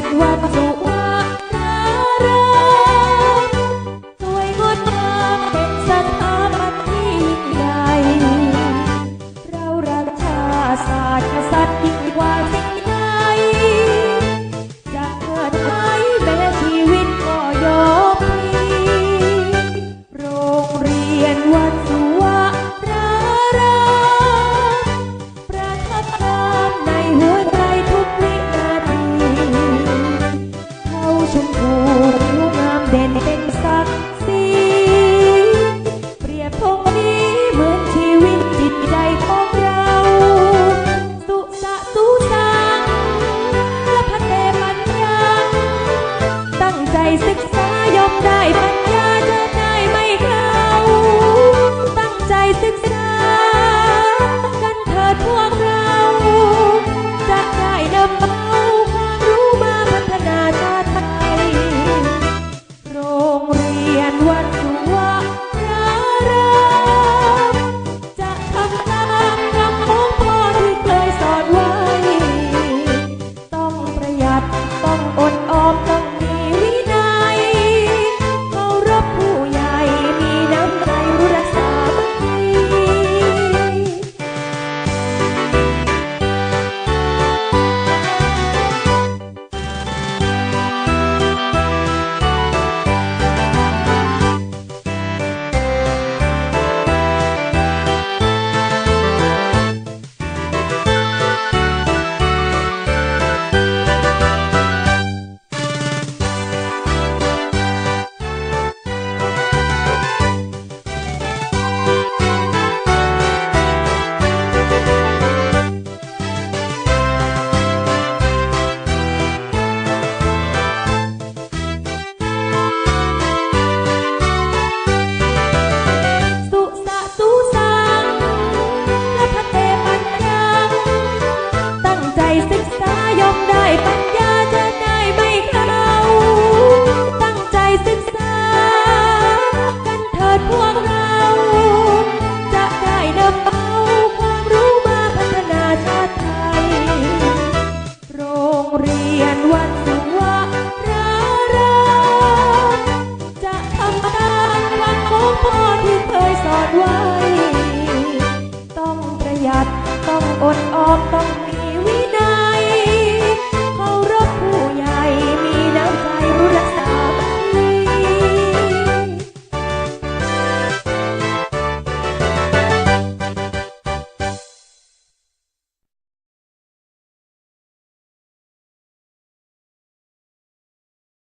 what ชมพูผิวงามเด่นเป็นศักดิ์ศรีเปรียบทงนี้เหมือนชีวิตจิตใจของเรา สุสะสุสังและพัฒเตปัญญา ตั้งใจศึกษายอมได้ปัญญา